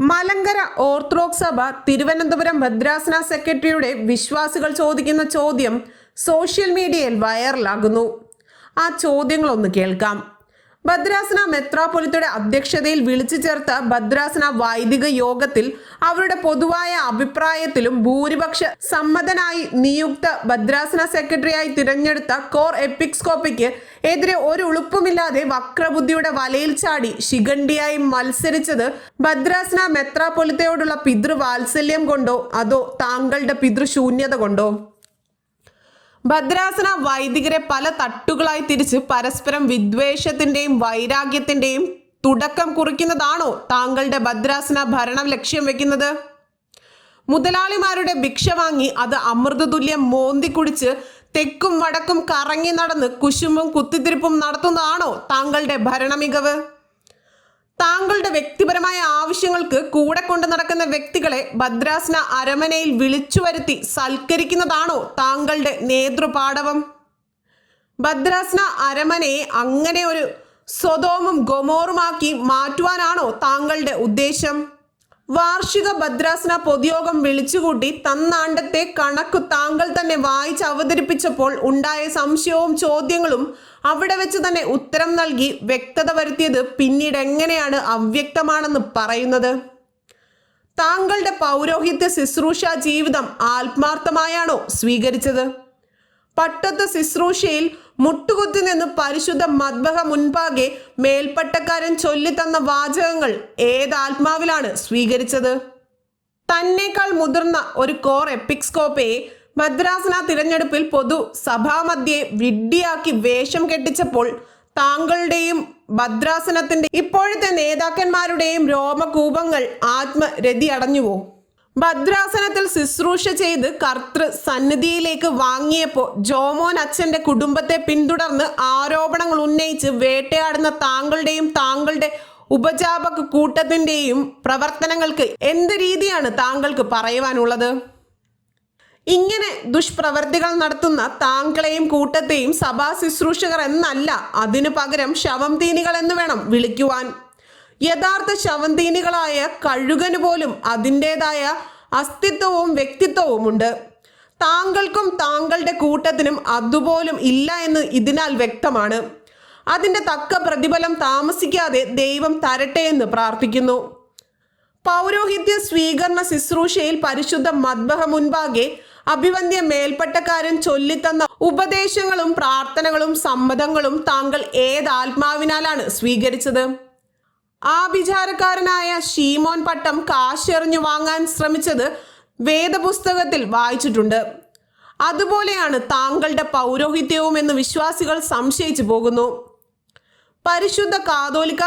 Malankara orthodox സഭ തിരുവനന്തപുരം ഭദ്രാസന സെക്രട്ടറിയുടെ വിശ്വാസികൾ ചോദിക്കുന്ന ചോദ്യം സോഷ്യൽ മീഡിയയിൽ വൈറലാകുന്നു. ആ ചോദ്യങ്ങളൊന്ന് കേൾക്കാം. ഭദ്രാസന മെത്രാപൊലിത്തയുടെ അധ്യക്ഷതയിൽ വിളിച്ചു ചേർത്ത ഭദ്രാസന വൈദിക യോഗത്തിൽ അവരുടെ പൊതുവായ അഭിപ്രായത്തിലും ഭൂരിപക്ഷ സമ്മതനായി നിയുക്ത ഭദ്രാസന സെക്രട്ടറിയായി തിരഞ്ഞെടുത്ത കോർ എപ്പിക്സ്കോപ്പിക്ക് എതിരെ ഒരു ഉളുപ്പുമില്ലാതെ വക്രബുദ്ധിയുടെ വലയിൽ ചാടി ശിഖണ്ഡിയായി മത്സരിച്ചത് ഭദ്രാസന മെത്രാപൊലിത്തയോടുള്ള പിതൃവാത്സല്യം കൊണ്ടോ അതോ താങ്കളുടെ പിതൃശൂന്യത കൊണ്ടോ? ഭദ്രാസന വൈദികരെ പല തട്ടുകളായി തിരിച്ച് പരസ്പരം വിദ്വേഷത്തിന്റെയും വൈരാഗ്യത്തിന്റെയും തുടക്കം കുറിക്കുന്നതാണോ താങ്കളുടെ ഭദ്രാസന ഭരണം ലക്ഷ്യം വെക്കുന്നത്? മുതലാളിമാരുടെ ഭിക്ഷ വാങ്ങി അത് അമൃതതുല്യം മോന്തി കുടിച്ച് തെക്കും വടക്കും കറങ്ങി നടന്ന് കുശുമ്പും കുത്തിത്തിരിപ്പും നടത്തുന്നതാണോ താങ്കളുടെ ഭരണമികവ്? താങ്കളുടെ വ്യക്തിപരമായ ആവശ്യങ്ങൾക്ക് കൂടെ കൊണ്ടു നടക്കുന്ന വ്യക്തികളെ ഭദ്രാസന അരമനയിൽ വിളിച്ചു വരുത്തി സൽക്കരിക്കുന്നതാണോ താങ്കളുടെ നേതൃപാടവം? ഭദ്രാസന അരമനയെ അങ്ങനെ ഒരു സ്വതോമും ഗൊമോറുമാക്കി മാറ്റുവാനാണോ താങ്കളുടെ ഉദ്ദേശം? വാർഷിക ഭദ്രാസന പൊതുയോഗം വിളിച്ചുകൂട്ടി തന്നാണ്ടത്തെ കണക്ക് താങ്കൾ തന്നെ വായിച്ച് അവതരിപ്പിച്ചപ്പോൾ ഉണ്ടായ സംശയവും ചോദ്യങ്ങളും അവിടെ വെച്ച് തന്നെ ഉത്തരം നൽകി വ്യക്തത വരുത്തിയത് പിന്നീട് എങ്ങനെയാണ് അവ്യക്തമാണെന്ന് പറയുന്നത്? താങ്കളുടെ പൗരോഹിത്യ ശുശ്രൂഷ ജീവിതം ആത്മാർത്ഥമായാണോ സ്വീകരിച്ചത്? പട്ടത്ത് ശുശ്രൂഷയിൽ മുട്ടുകുത്തി നിന്ന് പരിശുദ്ധ മദ്ബഹ മുൻപാകെ മേൽപ്പട്ടക്കാരൻ ചൊല്ലിത്തന്ന വാചകങ്ങൾ ഏത് ആത്മാവിലാണ് സ്വീകരിച്ചത്? തന്നേക്കാൾ മുതിർന്ന ഒരു കോർ എപ്പിക്സ്കോപ്പയെ മദ്രാസന തിരഞ്ഞെടുപ്പിൽ പൊതു സഭാമധ്യെ വിഡ്ഢിയാക്കി വേഷം കെട്ടിച്ചപ്പോൾ താങ്കളുടെയും ഭദ്രാസനത്തിന്റെ ഇപ്പോഴത്തെ നേതാക്കന്മാരുടെയും രോമകൂപങ്ങൾ ആത്മരതി അടഞ്ഞുവോ? ഭദ്രാസനത്തിൽ ശുശ്രൂഷ ചെയ്ത് കർത്തൃ സന്നിധിയിലേക്ക് വാങ്ങിയപ്പോൾ ജോമോൻ അച്ഛന്റെ കുടുംബത്തെ പിന്തുടർന്ന് ആരോപണങ്ങൾ ഉന്നയിച്ച് വേട്ടയാടുന്ന താങ്കളുടെയും താങ്കളുടെ ഉപജാപക കൂട്ടത്തിന്റെയും പ്രവർത്തനങ്ങൾക്ക് എന്ത് രീതിയാണ് താങ്കൾക്ക് പറയുവാനുള്ളത്? ഇങ്ങനെ ദുഷ്പ്രവർത്തികൾ നടത്തുന്ന താങ്കളെയും കൂട്ടത്തെയും സഭാ ശുശ്രൂഷകർ എന്നല്ല അതിനു പകരം ശവം തീനികൾ എന്ന് വേണം വിളിക്കുവാൻ. യഥാർത്ഥ ശവന്തീനികളായ കഴുകന് പോലും അതിന്റെതായ അസ്തിത്വവും വ്യക്തിത്വവും ഉണ്ട് താങ്കൾക്കും താങ്കളുടെ കൂട്ടത്തിനും അതുപോലും ഇല്ല എന്ന് ഇതിനാൽ വ്യക്തമാണ്. അതിന്റെ തക്ക പ്രതിഫലം താമസിക്കാതെ ദൈവം തരട്ടെ എന്ന് പ്രാർത്ഥിക്കുന്നു. പൗരോഹിത്യ സ്വീകരണ ശുശ്രൂഷയിൽ പരിശുദ്ധ മദ്ബഹ മുൻപാകെ അഭിവന്ധ്യ മേൽപ്പട്ടക്കാരൻ ചൊല്ലിത്തന്ന ഉപദേശങ്ങളും പ്രാർത്ഥനകളും സമ്മതങ്ങളും താങ്കൾ ഏത് ആത്മാവിനാലാണ് സ്വീകരിച്ചത്? ആഭിചാരക്കാരനായ ഷീമോൻ പട്ടം കാശെറിഞ്ഞു വാങ്ങാൻ ശ്രമിച്ചത് വേദപുസ്തകത്തിൽ വായിച്ചിട്ടുണ്ട്. അതുപോലെയാണ് താങ്കളുടെ പൗരോഹിത്യവും എന്ന് വിശ്വാസികൾ സംശയിച്ചു പോകുന്നു. പരിശുദ്ധ കാതോലിക്ക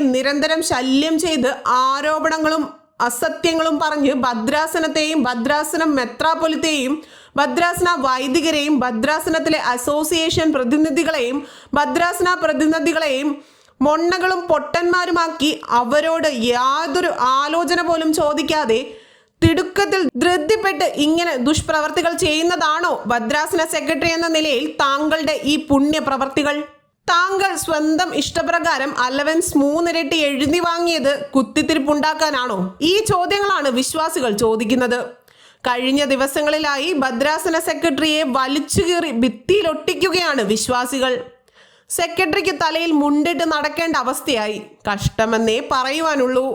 നിരന്തരം ശല്യം ചെയ്ത് ആരോപണങ്ങളും അസത്യങ്ങളും പറഞ്ഞ് ഭദ്രാസനത്തെയും ഭദ്രാസനം മെത്രാപൊലിത്തെയും ഭദ്രാസന വൈദികരെയും ഭദ്രാസനത്തിലെ അസോസിയേഷൻ പ്രതിനിധികളെയും ഭദ്രാസന പ്രതിനിധികളെയും മൊണ്ണകളും പൊട്ടന്മാരുമാക്കി അവരോട് യാതൊരു ആലോചന പോലും ചോദിക്കാതെ തിടുക്കത്തിൽ ധൃതിപ്പെട്ട് ഇങ്ങനെ ദുഷ്പ്രവർത്തികൾ ചെയ്യുന്നതാണോ ഭദ്രാസന സെക്രട്ടറി എന്ന നിലയിൽ താങ്കളുടെ ഈ പുണ്യ പ്രവർത്തികൾ താങ്കൾ സ്വന്തം ഇഷ്ടപ്രകാരം അലവൻസ് മൂന്നിരട്ടി എഴുതി വാങ്ങിയത് കുത്തിത്തിരിപ്പുണ്ടാക്കാനാണോ? ഈ ചോദ്യങ്ങളാണ് വിശ്വാസികൾ ചോദിക്കുന്നത്. കഴിഞ്ഞ ദിവസങ്ങളിലായി ഭദ്രാസന സെക്രട്ടറിയെ വലിച്ചുകീറി ഭിത്തിയിലൊട്ടിക്കുകയാണ് വിശ്വാസികൾ. സെക്രട്ടറിക്ക് തലയിൽ മുണ്ടിട്ട് നടക്കേണ്ട അവസ്ഥയായി. കഷ്ടമെന്നേ പറയുവാനുള്ളൂ.